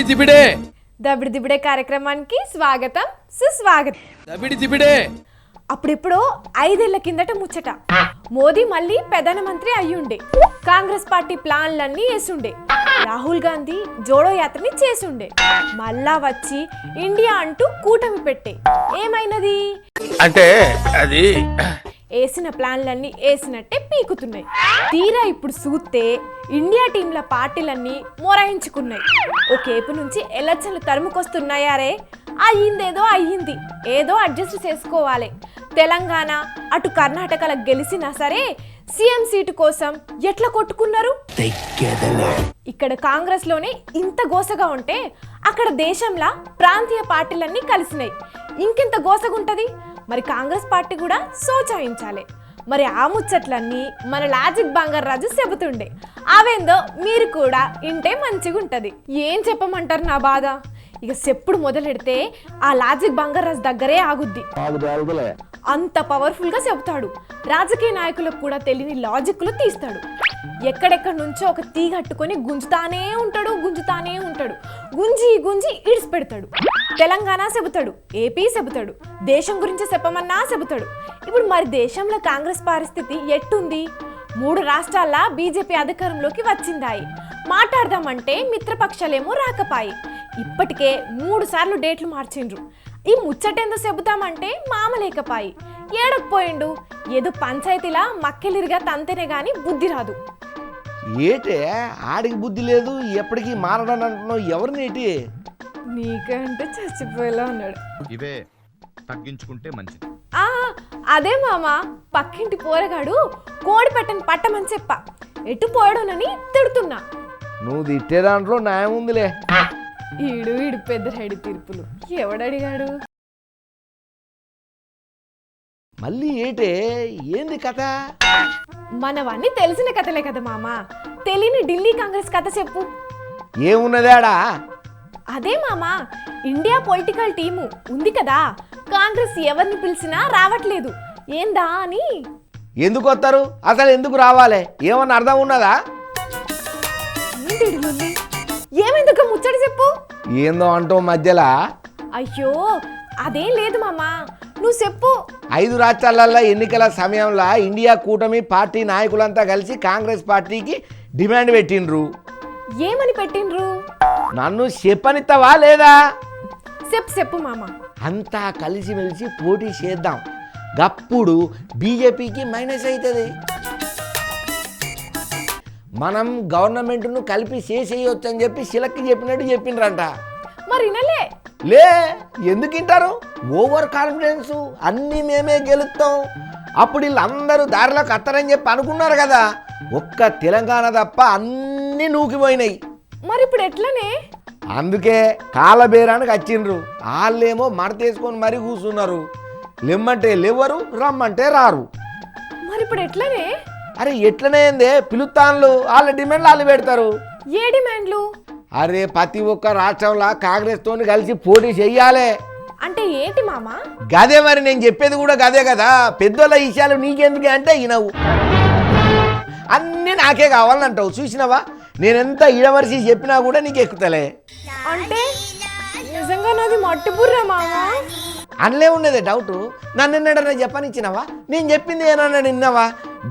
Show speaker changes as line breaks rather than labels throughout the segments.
దబిడి దిబిడే.
దబిడి దిబిడే కార్యక్రమానికి స్వాగతం సుస్వాగతం.
దబిడి దిబిడే.
అప్పుడెప్పుడో ఐదేళ్ళ కిందట ముచ్చట. మోదీ మళ్ళీ ప్రధానమంత్రి అయ్యుండే. కాంగ్రెస్ పార్టీ ప్లాన్లన్నీ వేసుండే రాహుల్ గాంధీ జోడో యాత్రని చేసుండే. మళ్ళా వచ్చి ఇండియా అంటూ కూటమి పెట్టే. ఏమైనది?
అంటే అది
వేసిన ప్లాన్లన్నీ వేసినట్టే పీకుతున్నాయి. తీరా ఇప్పుడు చూస్తే ఇండియా టీంల పార్టీలన్నీ మొరాయించుకున్నాయి. ఒకేపు నుంచి ఎలక్షన్లు తరుముకొస్తున్నాయారే అయ్యిందేదో అయ్యింది. ఏదో అడ్జస్ట్ చేసుకోవాలి. తెలంగాణ అటు కర్ణాటకలో గెలిచినా సరే సీఎం సీటు కోసం ఎట్లా కొట్టుకున్నారు? ఇక్కడ కాంగ్రెస్లోనే ఇంత గోసగా ఉంటే అక్కడ దేశంలో ప్రాంతీయ పార్టీలన్నీ కలిసినాయి. ఇంకెంత గోసగుంటది? మరి కాంగ్రెస్ పార్టీ కూడా సోచాయించాలి. మరి ఆ ముచ్చట్లన్నీ మన లాజిక్ బంగారు రాజు చెబుతుండే. అవేందో మీరు కూడా ఇంటే మంచిగుంటది. ఏం చెప్పమంటారు నా బాధ? ఇక చెప్పుడు మొదలెడితే ఆ లాజిక్ బంగారు రాజు దగ్గరే ఆగుద్ది. అంత పవర్ఫుల్గా చెబుతాడు. రాజకీయ నాయకులకు కూడా తెలియని లాజిక్లు తీస్తాడు. ఎక్కడెక్కడి నుంచో ఒక తీగట్టుకొని గుంజుతానే ఉంటాడు గుంజుతానే ఉంటాడు. గుంజి గుంజి ఇడిసి పెడతాడు తెలంగాణ చెబుతాడు ఏపీ చెబుతాడు దేశం గురించి చెప్పమన్నా చెబుతాడు ఇప్పుడు మరి దేశంలో కాంగ్రెస్ పరిస్థితి ఎట్టుంది? మూడు రాష్ట్రాల్లో బీజేపీ అధికారంలోకి వచ్చిందాయి. మాట్లాడదామంటే మిత్రపక్షాలేమో రాకపాయి. ఇప్పటికే మూడు సార్లు డేట్లు మార్చిండ్రు. ఈ ముచ్చటేందో చెబుతామంటే మామలేకపాయి ఏడకపోయిండు. ఏదో పంచాయతీలా మక్కెలిరిగా తంతేనే గాని బుద్ధి రాదు.
ఏటే? ఆడికి బుద్ధి లేదు. ఎప్పటికీ మారడం అంటున్నావు. ఎవరినేటి
నీకంటే చచ్చిపోయేలా ఉన్నాడు.
ఇవే తగ్గించుకుంటే మంచిది.
ఆ అదే మామ. పక్కింటి పోరగాడు కోడి పెట్టని పట్టమని చెప్ప. ఎటు పోయడోనని తిడుతున్నా.
నువ్వు తిట్టే దాంట్లో న్యాయం ఉందిలే.
ఈడు ఈడు పెద్ద రెడీ తీర్పులు. ఎవడడిగాడు
మళ్ళీ ఏటే? ఏంది కథ?
మనవన్నీ తెలిసిన కథలే కదా మామ. తెలియని ఢిల్లీ కాంగ్రెస్ కథ చెప్పు.
ఏమున్నదాడా
అదే మామ ఇండియా పొలిటికల్ టీము ఉంది కదా. కాంగ్రెస్ ఎవరిని పిలిచినా రావట్లేదు. ఏందా అని?
ఎందుకు వస్తారు? అసలు ఎందుకు రావాలి? ఏమన్నా అర్థం ఉన్నదా?
ఏంటి ఈడు లొల్లి? ఏమైంది ఒక ముచ్చట చెప్పు?
ఏందో అంటూ మధ్యలో?
అయ్యో అదేం లేదు మామ. నువ్వు చెప్పు.
ఐదు రాష్ట్రాలల్లో ఎన్నికల సమయంలో ఇండియా కూటమి పార్టీ నాయకులంతా కలిసి కాంగ్రెస్ పార్టీకి డిమాండ్ పెట్టిండ్రు.
ఏమని పెట్టిండ్రు?
నన్ను చెప్పనిత్తవా లేదా?
చెప్పు చెప్పు మామ.
అంతా కలిసిమెలిసి పోటీ చేద్దాం. గప్పుడు బీజేపీకి మైనస్ అవుతుంది మనం గవర్నమెంట్ను కలిపి చేసేయొచ్చు అని చెప్పి శిలక్కి చెప్పినట్టు చెప్పిండ్రంట.
మరి వినలే.
లే ఎందుకు వింటారు ఓవర్ కాన్ఫిడెన్స్ అన్నీ మేమే గెలుస్తాం అప్పుడు వీళ్ళందరూ దారిలోకి అత్తారని చెప్పి అనుకున్నారు కదా. ఒక్క తెలంగాణ తప్ప అన్నీ నూకిపోయినాయి
మరి ఇప్పుడు ఎట్లనే?
అందుకే కాలబేరానికి వచ్చిండ్రు. వాళ్ళేమో మడతేసుకొని మరీ కూర్చున్నారు. లెమ్మంటే లేవరు రమ్మంటే రారు.
మరి ఇప్పుడు ఎట్లనే?
అరే ఎట్లనే ఏందే? పిలుస్తాన్లు వాళ్ళ డిమాండ్లు వాళ్ళు పెడతారు.
ఏ డిమాండ్లు?
అరే ప్రతి ఒక్క రాష్ట్రంలో కాంగ్రెస్ తోని కలిసి పోటీ చెయ్యాలి.
అంటే ఏంటి మామ?
గదే మరి నేను చెప్పేది కూడా గదే కదా. పెద్దోళ్ళ విషయాలు నీకెందుకు అంటే వినవు. అన్నీ నాకే కావాలంటావు. చూసినావా? నేనెంత ఇడవరిసి చెప్పినా కూడా నీకు ఎక్కుతలే
అంటే? నిజంగా నాది మట్టి బుర్ర మామ?
అనలే ఉన్నదే డౌట్. నన్ను ఎన్నడన్నా చెప్పనిచ్చినావా? నేను చెప్పింది ఏనన్నా నిన్నవా?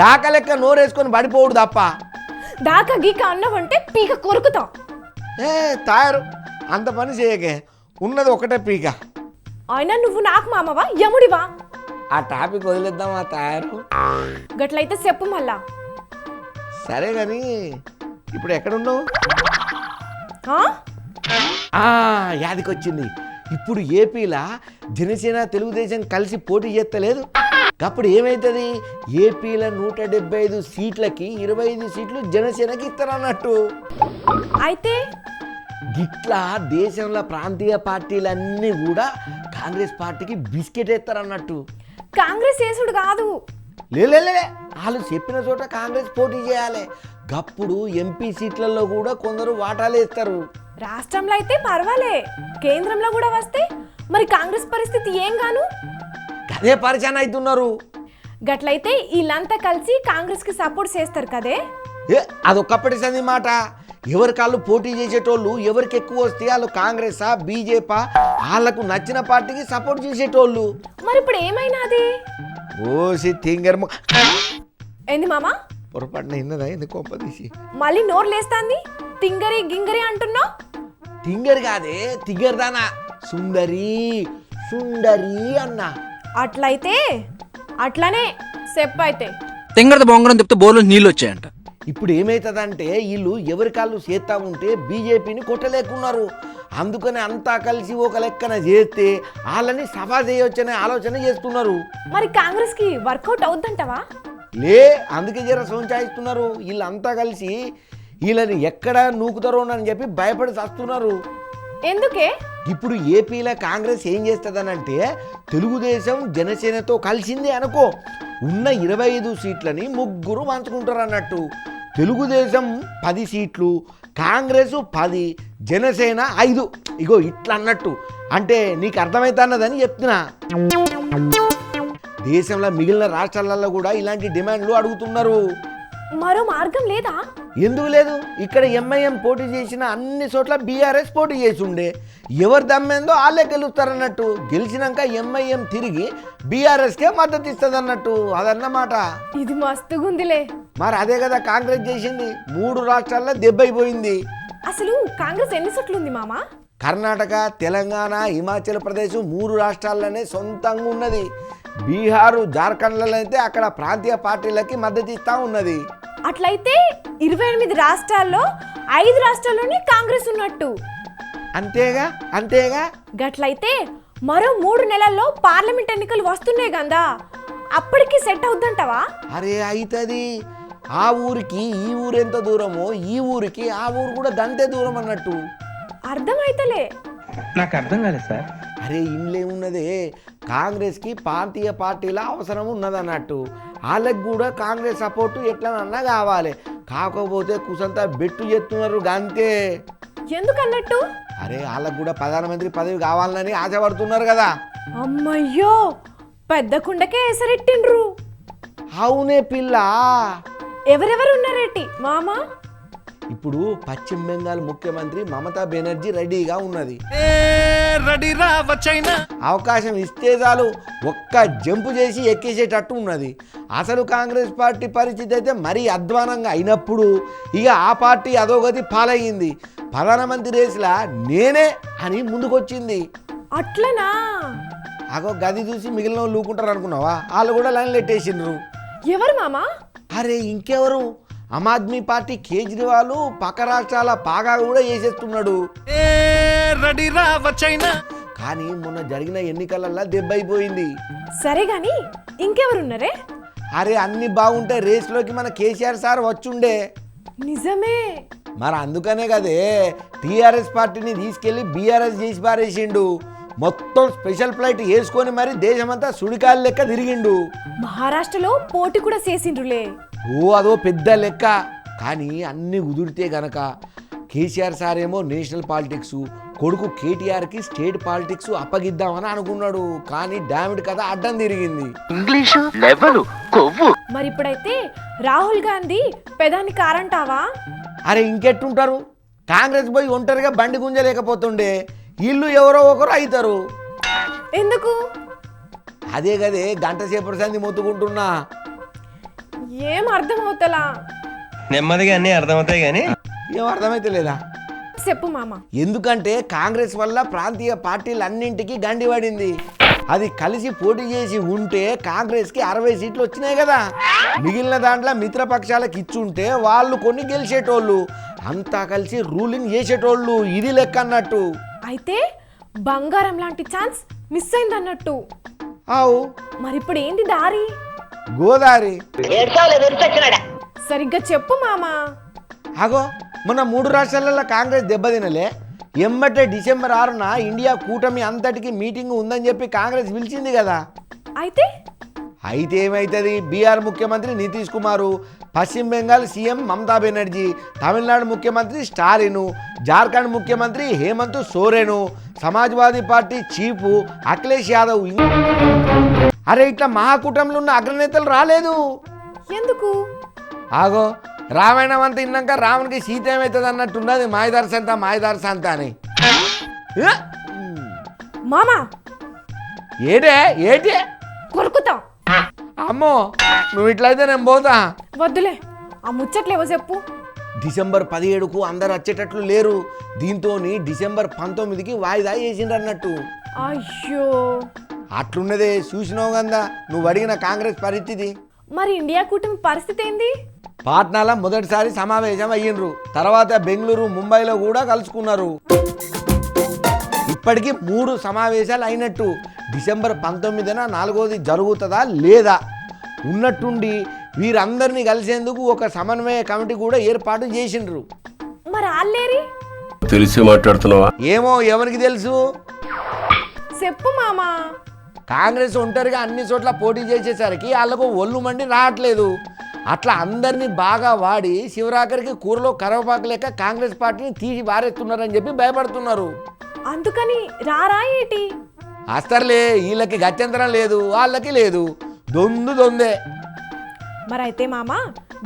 డాక లెక్క నోరేసుకొని పడిపోవుడు తప్ప.
దాకా గీక అన్నవంటే పీక కొరుకుతాం.
ఏ తాయారు. అంత పని చేయకే. ఉన్నది ఒకటే పీక.
అయినా నువ్వు నాకు మామవా? యముడివా?
ఆ టాపిక్ వదిలేద్దామా తాయారు?
గట్లయితే చెప్పు మళ్ళా.
సరే కానీ ఇప్పుడు ఎక్కడున్నావు? యాదికొచ్చింది. ఇప్పుడు ఏపీలా జనసేన తెలుగుదేశం కలిసి పోటీ చేస్తలేదు? అప్పుడు ఏమవుతుంది ఏపీలో నూట డెబ్బై ఐదు సీట్లకి ఇరవై ఐదు సీట్లు జనసేనకి ఇస్తారన్నట్టు.
అయితే?
గిట్లా దేశంలో ప్రాంతీయ పార్టీలన్నీ కూడా కాంగ్రెస్ పార్టీకి బిస్కెట్ వేస్తారన్నట్టు.
కాంగ్రెస్ చేసుడు కాదు.
లేలే వాళ్ళు చెప్పిన చోట కాంగ్రెస్ పోటీ చేయాలి. గప్పుడు ఎంపీ సీట్లలో కూడా కొందరు వాటాలు వేస్తారు.
రాష్ట్రంలో అయితే పర్వాలే. కేంద్రంలో కూడా వస్తే మరి కాంగ్రెస్ పరిస్థితి ఏం గాను?
అదే పరిచయం అవుతున్నారు.
గట్లయితే వీళ్ళంతా కలిసి కాంగ్రెస్కి సపోర్ట్ చేస్తారు కదే?
ఏ అదొక్కప్పటి సంది మాట. ఎవరి కాళ్ళు పోటీ చేసేటోళ్ళు ఎవరికి ఎక్కువ వస్తే వాళ్ళు కాంగ్రెసా బీజేపా? వాళ్ళకు నచ్చిన పార్టీకి సపోర్ట్ చేసేటోళ్ళు.
మరి ఇప్పుడు ఏమైనాది
ఓసి తింగర్
ఏంది మామ?
పొరపాటున ఇన్నదా ఎందుకు కొంప తీసి?
మళ్ళీ నోరు లేస్తాంది? తింగరి గింగరి అంటున్నావు?
తింగర్ కాదే తింగర్దానా. సుందరి సుందరి అన్న.
అట్లయితే అట్లనే సెప్ అయితే.
తెంగరద బొంగరం చెప్తే బోర్లు నీళ్ళు వచ్చాయంట.
ఇప్పుడు ఏమవుతుందంటే వీళ్ళు ఎవరి కాళ్ళు చేస్తా ఉంటే బీజేపీని కొట్టలేకున్నారు. అందుకని అంతా కలిసి ఒక లెక్కన చేస్తే వాళ్ళని సభా చేయొచ్చనే ఆలోచన చేస్తున్నారు.
మరి కాంగ్రెస్కి వర్కౌట్ అవుద్దంటవా?
లే అందుకే జర సోంచాయిస్తున్నారు. వీళ్ళంతా కలిసి వీళ్ళని ఎక్కడ నూకుతారో అని చెప్పి భయపడి చస్తున్నారు.
ఎందుకే?
ఇప్పుడు ఏపీలో కాంగ్రెస్ ఏం చేస్తుందనంటే తెలుగుదేశం జనసేనతో కలిసిందే అనుకో. ఉన్న ఇరవై ఐదు సీట్లని ముగ్గురు పంచుకుంటారు అన్నట్టు తెలుగుదేశం పది సీట్లు కాంగ్రెస్ పది జనసేన ఐదు. ఇగో ఇట్లా అన్నట్టు అంటే నీకు అర్థమవుతున్నదని చెప్తున్నా. దేశంలో మిగిలిన రాష్ట్రాలలో కూడా ఇలాంటి డిమాండ్లు అడుగుతున్నారు.
మరో మార్గం లేదా?
ఎందుకు లేదు? ఇక్కడ ఎంఐఎం పోటీ చేసిన అన్ని చోట్ల బీఆర్ఎస్ పోటీ చేసి ఉండే ఎవరు దమ్మేందో వాళ్ళే గెలుస్తారన్నట్టు. గెలిచినాక ఎంఐఎం తిరిగి బీఆర్ఎస్కే మద్దతు ఇస్తుంది అన్నట్టు అదన్నమాట.
ఇది మస్తుగుందిలే.
మరి అదే కదా కాంగ్రెస్ చేసింది. మూడు రాష్ట్రాల్లో దెబ్బైపోయింది
అసలు కాంగ్రెస్ ఎన్ని సీట్లు ఉంది మామ?
కర్ణాటక తెలంగాణ హిమాచల్ ప్రదేశ్ మూడు రాష్ట్రాల్లోనే సొంతంగా ఉన్నది. బీహారు జార్ఖండ్లలో అయితే అక్కడ ప్రాంతీయ పార్టీలకి మద్దతు ఇస్తూ ఉన్నది.
అట్లయితే ఇరవై ఎనిమిది రాష్ట్రాల్లో ఐదు రాష్ట్రాల్లోనే కాంగ్రెస్ ఉన్నట్టు.
అంతేగా? అంతేగా?
గట్లయితే మరో మూడు నెలల్లో పార్లమెంట్ ఎన్నికలు వస్తున్నాయి కదా అప్పటికి సెట్ అవుద్దంటావా?
అరే అవుతుంది ఆ ఊరికి ఈ ఊరు ఎంత దూరమో ఈ ఊరికి ఆ ఊరు కూడా దంతే దూరం అన్నట్టు.
అర్థమైతలే.
నాకు అర్థం కాలేదు సార్.
అరే ఇండ్లేమున్నదే? కాంగ్రెస్కి ప్రాంతీయ పార్టీల అవసరం ఉన్నదన్నట్టు. వాళ్ళకి కూడా కాంగ్రెస్ సపోర్టు ఎట్లనన్నా కావాలి. కాకపోతే కుసంతా బెట్టు చేస్తున్నారు అంతే
ఎందుకన్నట్టు?
అరే వాళ్ళకు కూడా ప్రధానమంత్రి పదవి కావాలని ఆశపడుతున్నారు కదా.
అమ్మయ్యో పెద్ద కుండకే ఎసరెట్టిండ్రు.
అవునే పిల్ల.
ఎవరెవరు ఉన్నారేటి మామ?
ఇప్పుడు పశ్చిమ బెంగాల్ ముఖ్యమంత్రి మమతా బెనర్జీ రెడీగా ఉన్నది. అవకాశం ఇస్తే చాలు ఒక్క జంపు చేసి ఎక్కేసేటట్టు ఉన్నది. అసలు కాంగ్రెస్ పార్టీ పరిస్థితి అయితే మరీ అధ్వానంగా అయినప్పుడు ఇక ఆ పార్టీ అధోగతి పాలయ్యింది. ప్రధానమంత్రి రేసులా నేనే అని ముందుకొచ్చింది.
అట్లనా?
అగో గది చూసి మిగిలిన వాళ్ళు లూకుంటారు అనుకున్నావా వాళ్ళు కూడా లైన్లు ఎట్టేసిండ్రు.
ఎవరు మామ?
అరే ఇంకెవరు? ఆమ్ ఆద్మీ పార్టీ కేజ్రీవాల్ పక్క రాష్ట్రాల పాగా కూడా
వచ్చైనా
కానీ మొన్న జరిగిన ఎన్నికలల్లో దెబ్బైపోయింది.
సరే గాని ఇంకెవరున్నారే?
అరే అన్ని బాగుంటే రేస్లోకి మన కేసీఆర్ సార్ వచ్చుండే.
నిజమే.
మరి అందుకనే కదే టీఆర్ఎస్ పార్టీని తీసుకెళ్ళి బీఆర్ఎస్ చేసి పారేసిండు. మొత్తం స్పెషల్ ఫ్లైట్ వేసుకొని మరి దేశమంతా సుడికాయలు లెక్క తిరిగిండు.
మహారాష్ట్రలో పోటీ కూడా చేసిండ్రులే.
ఓ అదో పెద్ద లెక్క. కానీ అన్ని కుదిరితే గనక కేసీఆర్ సార్ ఏమో నేషనల్ పాలిటిక్స్ కొడుకు కేటీఆర్కి స్టేట్ పాలిటిక్స్ అప్పగిద్దామని అనుకున్నాడు. కానీ డామిడ్ కథ అడ్డం తిరిగింది.
ఇంగ్లీషు? లెవెల్? కొవ్వు?
మరి ఇప్పుడైతే రాహుల్ గాంధీ పెదాన్ని కారంటావా?
అరే ఇంకెట్టుంటారు? కాంగ్రెస్ పోయి ఒంటరిగా బండి గుంజలేకపోతుండే. ఇల్లు ఎవరో ఒకరు అవుతారు
ఎందుకు?
అదే కదే గంట సేపటి సంది మొత్తుకుంటున్నా.
ఏం అర్థం అవుతలా
నెమ్మదిగా అన్నీ అర్థమవుతాయి కానీ
ఏం అర్థమైతే లేదా
చెప్పు మామ.
ఎందుకంటే కాంగ్రెస్ వల్ల ప్రాంతీయ పార్టీలన్నింటికి గండి పడింది. అది కలిసి పోటీ చేసి ఉంటే కాంగ్రెస్కి అరవై సీట్లు వచ్చినాయి కదా. మిగిలిన దాంట్లో మిత్రపక్షాలకు ఇచ్చుంటే వాళ్ళు కొన్ని గెలిచేటోళ్ళు అంతా కలిసి రూలింగ్ చేసేటోళ్ళు ఇది లెక్క అన్నట్టు.
అయితే బంగారం లాంటి ఛాన్స్ మిస్ అయిందన్నట్టు.
ఆవు.
మరి ఇప్పుడు ఏంటి దారి?
గోదావరి
సరిగ్గా చెప్పు మామా.
అగో మొన్న మూడు రాష్ట్రాలలో కాంగ్రెస్ దెబ్బతినలే. ఎమ్మటే డిసెంబర్ ఆరున ఇండియా కూటమి అంతటికి మీటింగ్ ఉందని చెప్పి కాంగ్రెస్ పిలిచింది కదా.
అయితే?
అయితే ఏమవుతుంది బీహార్ ముఖ్యమంత్రి నితీష్ కుమారు పశ్చిమ బెంగాల్ సీఎం మమతా బెనర్జీ తమిళనాడు ముఖ్యమంత్రి స్టాలిను జార్ఖండ్ ముఖ్యమంత్రి హేమంత్ సోరెను సమాజ్వాదీ పార్టీ చీఫ్ అఖిలేష్ యాదవ్ అరే ఇట్లా మహాకూటమిలో ఉన్న అగ్రనేతలు రాలేదు.
ఎందుకు?
ఆగో రామాయణం అంతా ఇన్నాక రామునికి సీత ఏమవుతుంది అన్నట్టు ఉన్నది మాయదార సంత మాయదార సంత అని?
మామా!
ఏటే? ఏటే?
కొరుకుతాం.
అమ్మో నువ్వు ఇట్లయితే నేను పోతా.
వద్దులే ఆ ముచ్చట్లేవో చెప్పు.
డిసెంబర్ పదిహేడుకు అందరు వచ్చేటట్లు లేరు. దీంతో డిసెంబర్ పంతొమ్మిదికి వాయిదా వేసిండ్రు అన్నట్టు.
అయ్యో!
అట్లున్నదే చూసినావు కదా నువ్వు అడిగిన కాంగ్రెస్ పరిస్థితి.
మరి ఇండియా కూటమి పరిస్థితి ఏంది?
పాట్నాలో మొదటిసారి సమావేశం అయ్యిండ్రు. తర్వాత బెంగళూరు ముంబైలో కూడా కలుసుకున్నారు. ఇప్పటికీ మూడు సమావేశాలు అయినట్టు. డిసెంబర్ పంతొమ్మిదిన నాలుగోది జరుగుతుందా లేదా? ఉన్నట్టుండి వీరందరినీ కలిసేందుకు ఒక సమన్వయ కమిటీ కూడా ఏర్పాటు చేసిండ్రు.
మరి ఆల్లేరి?
తెలిసి మాట్లాడుతున్నావా?
ఏమో ఎవరికి తెలుసు?
చెప్పు మామా.
కాంగ్రెస్ ఒంటరిగా అన్ని చోట్ల పోటీ చేసేసరికి వాళ్ళకు ఒళ్ళు మండి రావట్లేదు. అట్లా అందరినీ బాగా వాడి శివరాఖరికి కూరలో కరవపాకు లెక్క కాంగ్రెస్ పార్టీని తీసి బారేస్తున్నారని చెప్పి భయపడుతున్నారు.
అందుకని రారా ఏటి?
అస్తర్లే వీళ్ళకి గత్యంతరం లేదు వాళ్ళకి లేదు. దొందు దొందే.
మరైతే మామా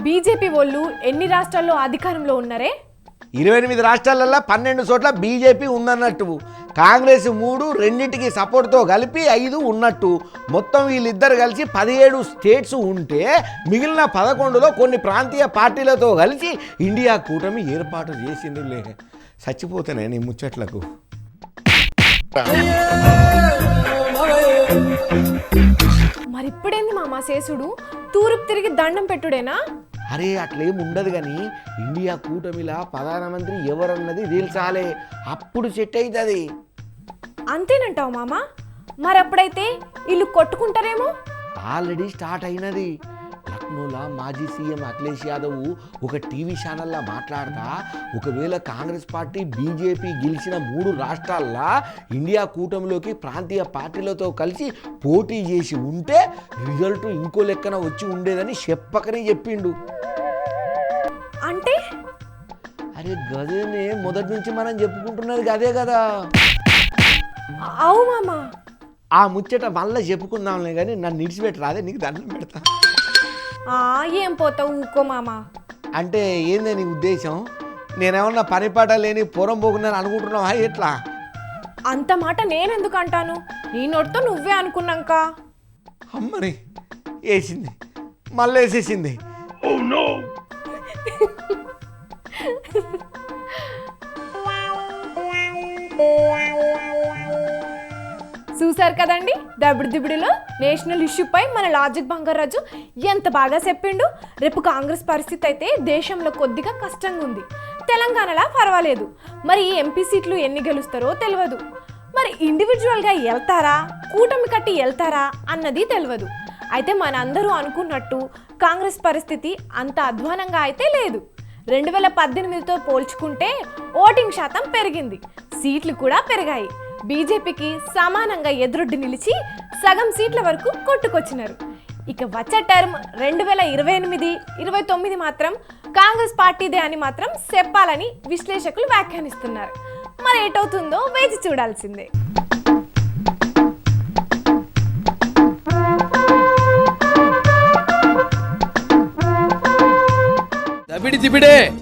బీజేపీ వాళ్ళు ఎన్ని రాష్ట్రాల్లో అధికారంలో ఉన్నారే?
ఇరవై ఎనిమిది రాష్ట్రాలలో పన్నెండు చోట్ల బీజేపీ ఉందన్నట్టు. కాంగ్రెస్ మూడు రెండింటికి సపోర్ట్తో కలిపి ఐదు ఉన్నట్టు. మొత్తం వీళ్ళిద్దరు కలిసి పదిహేడు స్టేట్స్ ఉంటే మిగిలిన పదకొండులో కొన్ని ప్రాంతీయ పార్టీలతో కలిసి ఇండియా కూటమి ఏర్పాటు చేసిండ్రులే చచ్చిపోతానే నీ ముచ్చట్లకు.
మరి ఇప్పుడేంది మామా శేషుడు? తూరుపు తిరిగి దండం పెట్టుడేనా?
అరే అట్లేం ఉండదు కానీ ఇండియా కూటమిలా ప్రధానమంత్రి ఎవరన్నది తేల్చాలే. అప్పుడు సెట్ అవుతుంది
అంతేనంటావు మామా? మరి అప్పుడైతే వీళ్ళు కొట్టుకుంటారేమో?
ఆల్రెడీ స్టార్ట్ అయినది. లక్నోలో మాజీ సీఎం అఖిలేష్ యాదవ్ ఒక టీవీ ఛానల్లో మాట్లాడతా? ఒకవేళ కాంగ్రెస్ పార్టీ బీజేపీ గెలిచిన మూడు రాష్ట్రాల్లో ఇండియా కూటమిలోకి ప్రాంతీయ పార్టీలతో కలిసి పోటీ చేసి ఉంటే రిజల్ట్ ఇంకో లెక్కన వచ్చి ఉండేదని చెప్పకనే చెప్పిండు.
అంటే?
అరే గదేనే మొదటి నుంచి మనం చెప్పుకుంటున్నది గదే కదా.
అవు మామా.
ఆ ముచ్చట మళ్ళీ చెప్పుకుందాంలే కానీ నన్ను నిడిచిపెట్టి రాదే నీకు దండం పెడతా.
ఏం పోతావు? ఊకో మామా.
అంటే ఏంది నీ ఉద్దేశం? నేనేమన్నా పనిపాట లేని పొరం పోకున్నాను అనుకుంటున్నావా? ఎట్లా?
అంత మాట నేనెందుకు అంటాను? నీ నోటితో నువ్వే అనుకున్నాక.
అమ్మని వేసింది మళ్ళీ వేసేసింది
చూశారు కదండి? దబిడిదిబిడిలో నేషనల్ ఇష్యూపై మన లాజిక్ బంగారాజు ఎంత బాగా చెప్పిండు? రేపు కాంగ్రెస్ పరిస్థితి అయితే దేశంలో కొద్దిగా కష్టంగా ఉంది. తెలంగాణలా పర్వాలేదు. మరి ఈ ఎంపీ సీట్లు ఎన్ని గెలుస్తారో తెలియదు మరి ఇండివిజువల్గా వెళ్తారా? కూటమి కట్టి వెళ్తారా? అన్నది తెలియదు అయితే మనందరూ అనుకున్నట్టు కాంగ్రెస్ పరిస్థితి అంత అధ్వానంగా అయితే లేదు. రెండు వేల పద్దెనిమిదితో పోల్చుకుంటే ఓటింగ్ శాతం పెరిగింది. సీట్లు కూడా పెరిగాయి. బీజేపీకి సమానంగా ఎదురొడ్డి నిలిచి సగం సీట్ల వరకు కొట్టుకొచ్చినారు. ఇక వచ్చే టర్మ్ రెండు వేల ఇరవై ఎనిమిది ఇరవై తొమ్మిది మాత్రం కాంగ్రెస్ పార్టీదే అని మాత్రం చెప్పాలని విశ్లేషకులు వ్యాఖ్యానిస్తున్నారు. మరి ఏటవుతుందో వేచి చూడాల్సిందే.
దబిడి దిబిడే.